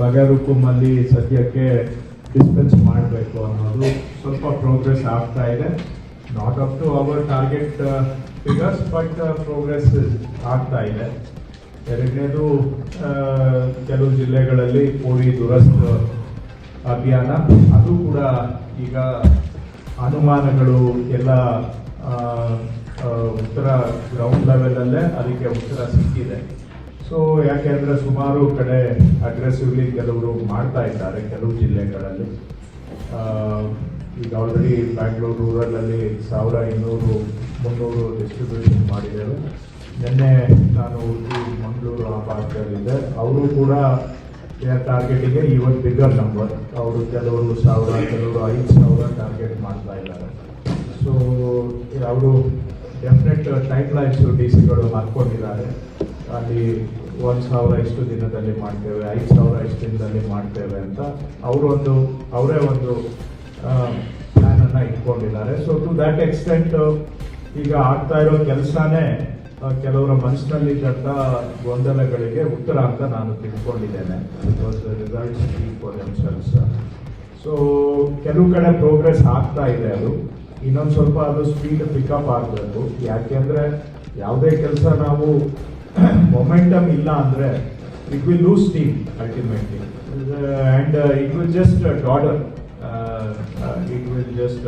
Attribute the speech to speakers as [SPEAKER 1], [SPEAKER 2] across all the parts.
[SPEAKER 1] ಬಗರುಕುಮಲ್ಲಿ ಸದ್ಯಕ್ಕೆ ಡಿಸ್ಪೆನ್ಸ್ ಮಾಡಬೇಕು ಅನ್ನೋದು ಸ್ವಲ್ಪ ಪ್ರೋಗ್ರೆಸ್ ಆಗ್ತಾ ಇದೆ. Not up to our target figures but progress ಆಗ್ತಾ ಇದೆ. ಎರಡನೇದು ಆ, ಕೆಲವು ಜಿಲ್ಲೆಗಳಲ್ಲಿ ಕೋಳಿ ದುರಸ್ತ್ ಅಭಿಯಾನ. ಅದು ಕೂಡ ಈಗ ಅನುಮಾನಗಳು ಎಲ್ಲ ಉತ್ತರ ಗ್ರೌಂಡ್ ಲೆವೆಲಲ್ಲೇ ಅದಕ್ಕೆ ಉತ್ತರ ಸಿಕ್ಕಿದೆ. ಸೊ ಯಾಕೆಂದ್ರೆ ಸುಮಾರು ಕಡೆ ಅಗ್ರೆಸಿವ್ಲಿ ಕೆಲವರು ಮಾಡ್ತಾ ಇದ್ದಾರೆ ಕೆಲವು ಜಿಲ್ಲೆಗಳಲ್ಲಿ. ಈಗ ಆಲ್ರೆಡಿ ಬ್ಯಾಂಗ್ಳೂರು ರೂರಲಲ್ಲಿ ಸಾವಿರ ಇನ್ನೂರು ಮುನ್ನೂರು ಡಿಸ್ಟ್ರಿಬ್ಯೂಷನ್ ಮಾಡಿದ್ದೇವೆ. ನಿನ್ನೆ ನಾನು ಉಡುಪಿ ಮಂಗಳೂರು ಆ ಭಾಗದಲ್ಲಿದ್ದೆ ಅವರು ಕೂಡ ಟಾರ್ಗೆಟಿಗೆ ಇವತ್ತು ಬಿಗರ್ ನಂಬರ್ ಅವರು ಕೆಲವರು ಸಾವಿರ, ಕೆಲವರು ಐದು ಸಾವಿರ ಟಾರ್ಗೆಟ್ ಮಾಡ್ತಾ ಇದ್ದಾರೆ. ಸೊ ಅವರು ಡೆಫಿನೆಟ್ ಟೈಮ್ ಲೈನ್ಸ್ ಡಿ ಸಿಗಳು ಹಾಕ್ಕೊಂಡಿದ್ದಾರೆ ಅಲ್ಲಿ ಒಂದು ಸಾವಿರ ಇಷ್ಟು ದಿನದಲ್ಲಿ ಮಾಡ್ತೇವೆ, ಐದು ಸಾವಿರ ಇಷ್ಟು ದಿನದಲ್ಲಿ ಮಾಡ್ತೇವೆ ಅಂತ ಅವರೊಂದು ಅವರೇ ಒಂದು ಪ್ಲ್ಯಾನನ್ನು ಇಟ್ಕೊಂಡಿದ್ದಾರೆ. ಸೊ ಟು ದ್ಯಾಟ್ ಎಕ್ಸ್ಟೆಂಟ್ ಈಗ ಆಗ್ತಾ ಇರೋ ಕೆಲಸನೇ ಕೆಲವರ ಮನಸ್ಸಿನಲ್ಲಿ ಕಂಡ ಗೊಂದಲಗಳಿಗೆ ಉತ್ತರ ಅಂತ ನಾನು ತಿಳ್ಕೊಂಡಿದ್ದೇನೆ. ರಿಸಲ್ಟ್ಸ್ ಸೊ ಕೆಲವು ಕಡೆ ಪ್ರೋಗ್ರೆಸ್ ಆಗ್ತಾ ಇದೆ ಅದು. ಇನ್ನೊಂದು ಸ್ವಲ್ಪ ಅದು ಸ್ಪೀಡ್ ಪಿಕಪ್ ಆಗಬೇಕು. ಯಾಕೆಂದ್ರೆ ಯಾವುದೇ ಕೆಲಸ ನಾವು ಮೊಮೆಂಟಮ್ ಇಲ್ಲ ಅಂದರೆ it will lose team ultimately and it will just dodder it will just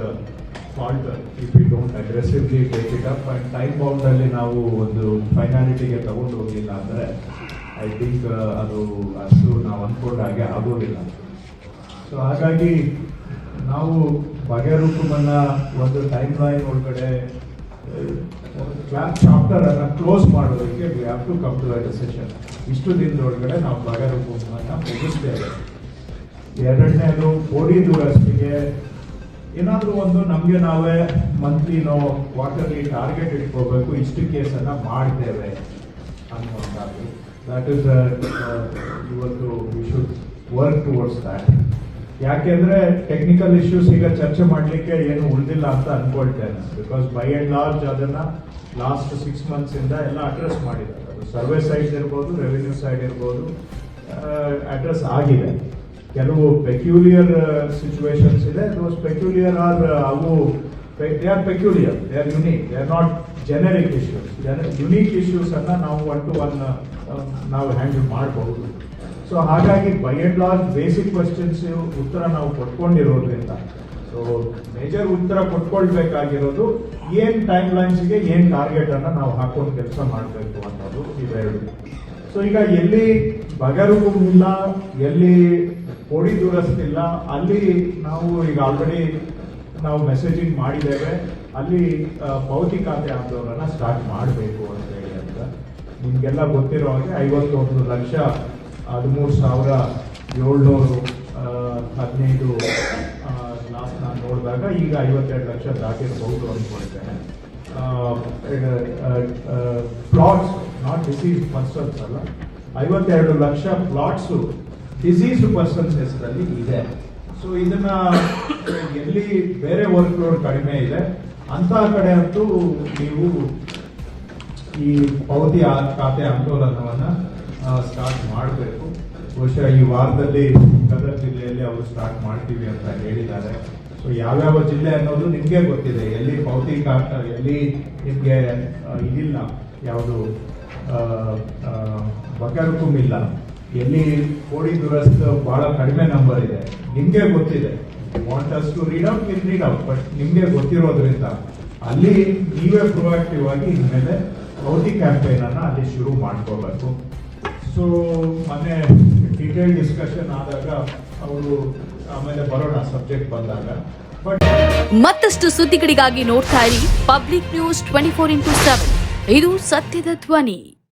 [SPEAKER 1] falter if you don't aggressively take it up and time ಬೌಂಡಲ್ಲಿ ನಾವು ಒಂದು ಫೈನಾಲಿಟಿಗೆ ತಗೊಂಡು ಹೋಗಿಲ್ಲ ಅಂದರೆ ಐ ಥಿಂಕ್ ಅದು ಅಷ್ಟು ನಾವು ಅನ್ಕೊಂಡ ಹಾಗೆ ಆಗೋದಿಲ್ಲ. ಸೊ ಹಾಗಾಗಿ ನಾವು ಬಗೆರೂಪವನ್ನು ಒಂದು ಟೈಮ್ ಲೈನ್ ಒಳಗಡೆ ಕ್ಲಾಸ್ ಚಾಪ್ಟರ್ ಅನ್ನು ಕ್ಲೋಸ್ ಮಾಡೋದಕ್ಕೆ we have to come to the decision ಇಷ್ಟು ದಿನದೊಳಗಡೆ ನಾವು ಬಗೆಹರಿಸುಮನ್ನ ಮುಗಿಸ್ತೇವೆ ಎರಡನೇದು ಕೋಡಿ ದುರಸ್ತಿಗೆ ಏನಾದರೂ ಒಂದು ನಮಗೆ ನಾವೇ ಮಂತ್ಲಿನೋ ಕ್ವಾರ್ಟರ್ಲಿ ಟಾರ್ಗೆಟ್ ಇಟ್ಕೋಬೇಕು, ಇಷ್ಟು ಕೇಸನ್ನು ಮಾಡ್ತೇವೆ ಅನ್ನುವಂಥದ್ದು ದಟ್ ಇಸ್ ಇವತ್ತು we should work towards that ಯಾಕೆಂದ್ರೆ ಟೆಕ್ನಿಕಲ್ ಇಶ್ಯೂಸ್ ಈಗ ಚರ್ಚೆ ಮಾಡಲಿಕ್ಕೆ ಏನು ಉಳಿದಿಲ್ಲ ಅಂತ ಅನ್ಕೊಳ್ತೇನೆ ಬಿಕಾಸ್ ಬೈ ಅಂಡ್ ಲಾರ್ಜ್ ಅದನ್ನ ಲಾಸ್ಟ್ ಸಿಕ್ಸ್ ಮಂತ್ಸ್ ಇಂದ ಎಲ್ಲ ಅಡ್ರೆಸ್ ಮಾಡಿದ್ದಾರೆ. ಅದು ಸರ್ವೆ ಸೈಡ್ ಇರ್ಬೋದು ರೆವಿನ್ಯೂ ಸೈಡ್ ಇರ್ಬೋದು ಅಡ್ರೆಸ್ ಆಗಿದೆ. ಕೆಲವು ಪೆಕ್ಯೂಲಿಯರ್ ಸಿಚುವೇಶನ್ಸ್ ಇದೆ. ದೋಸ್ ಪೆಕ್ಯುಲಿಯರ್ ಆರ್ ಅವು they are peculiar they are unique they are not generic issues unique issues ಅನ್ನ ನಾವು ಒನ್ ಟು ಒನ್ ನಾವು ಹ್ಯಾಂಡಲ್ ಮಾಡಬಹುದು ಸೊ ಹಾಗಾಗಿ by and large basic questions ಉತ್ತರ ನಾವು ಕೊಟ್ಕೊಂಡಿರೋದ್ರಿಂದ ಸೊ ಮೇಜರ್ ಉತ್ತರ ಕೊಟ್ಕೊಳ್ಬೇಕಾಗಿರೋದು ಏನ್ ಟೈಮ್ ಲೈನ್ಸ್ಗೆ ಏನ್ ಟಾರ್ಗೆಟ್ ಅನ್ನ ನಾವು ಹಾಕೊಂಡು ಕೆಲಸ ಮಾಡಬೇಕು ಅನ್ನೋದು ಇವೆರಡು ಸೊ ಈಗ ಎಲ್ಲಿ ಬಗರು ಇಲ್ಲ ಎಲ್ಲಿ ಕೋಡಿ ದುರಸ್ತಿಲ್ಲ ಅಲ್ಲಿ ನಾವು ಈಗ ಆಲ್ರೆಡಿ ನಾವು ಮೆಸೇಜಿಂಗ್ ಮಾಡಿದ್ದೇವೆ, ಅಲ್ಲಿ ಖಾತೆ ಆಂದೋಲನ ಸ್ಟಾರ್ಟ್ ಮಾಡಬೇಕು ಅಂತ ಹೇಳಿ ಅಂತ. ನಿಮಗೆಲ್ಲ ಗೊತ್ತಿರೋ ಹಾಗೆ ಐವತ್ತೊಂದು ಲಕ್ಷ ಹದಿಮೂರು ಸಾವಿರ ಏಳ್ನೂರು ಹದಿನೈದು ಲಾಸ್ಟ್ ನಾನು ನೋಡಿದಾಗ ಈಗ ಐವತ್ತೆರಡು ಲಕ್ಷ ದಾಟಿರಬಹುದು ಅಂದ್ಕೊಳ್ತೇನೆ ಪ್ಲಾಟ್ಸ್ ನಾಟ್ ಡಿಸೀಸ್ ಪರ್ಸನ್ಸ್ ಅಲ್ಲ, ಐವತ್ತೆರಡು ಲಕ್ಷ ಪ್ಲಾಟ್ಸು ಡಿಸೀಸ್ ಪರ್ಸನ್ಸ್ ಹೆಸರಲ್ಲಿ ಇದೆ. ಸೊ ಇದನ್ನ ಎಲ್ಲಿ ಬೇರೆ ವರ್ಕ್ ಲೋಡ್ ಕಡಿಮೆ ಇದೆ ಅಂತ ಕಡೆ ಅಂತೂ ನೀವು ಈ ಪೌತಿ ಖಾತೆ ಆಂದೋಲನವನ್ನ ಸ್ಟಾರ್ಟ್ ಮಾಡಬೇಕು. ಬಹುಶಃ ಈ ವಾರದಲ್ಲಿ ಗದಗ ಜಿಲ್ಲೆಯಲ್ಲಿ ಅವರು ಸ್ಟಾರ್ಟ್ ಮಾಡ್ತೀವಿ ಅಂತ ಹೇಳಿದ್ದಾರೆ. ಸೊ ಯಾವ್ಯಾವ ಜಿಲ್ಲೆ ಅನ್ನೋದು ನಿಮಗೆ ಗೊತ್ತಿದೆ. ಎಲ್ಲಿ ಭೌತಿಕ ಖಾತೆ ಎಲ್ಲಿ ನಿಮಗೆ ಇದಿಲ್ಲ. ಯಾವುದು ಬಕರುಕುಮ್ ಇಲ್ಲ. ಎಲ್ಲಿ ಕೋಡಿ ದುರಸ್ತ್ ಬಹಳ ಕಡಿಮೆ ನಂಬರ್ ಇದೆ. ನಿಮಗೆ ಗೊತ್ತಿದೆ. Want us to read out will read out but ನಿಮಗೆ ಗೊತ್ತಿರೋದ್ರಿಂದ ಅಲ್ಲಿ ನೀವೇ ಪ್ರೊಆಕ್ಟಿವ್ ಆಗಿ ಇನ್ಮೇಲೆ ಭೌತಿ ಕ್ಯಾಂಪೇನ್ ಅನ್ನ ಅಲ್ಲಿ ಶುರು ಮಾಡ್ಕೋಬೇಕು. ಸೊ ಮೊನ್ನೆ ಡೀಟೇಲ್ ಡಿಸ್ಕಷನ್ ಆದಾಗ ಅವರು ಆಮೇಲೆ ಬರೋಣ ಸಬ್ಜೆಕ್ಟ್ ಬಂದಾಗ.
[SPEAKER 2] ಮತ್ತಷ್ಟು ಸುದ್ದಿಗಳಿಗಾಗಿ ನೋಡ್ತಾ ಇರಿ public news twenty four into seven ಇದು ಸತ್ಯದ ಧ್ವನಿ.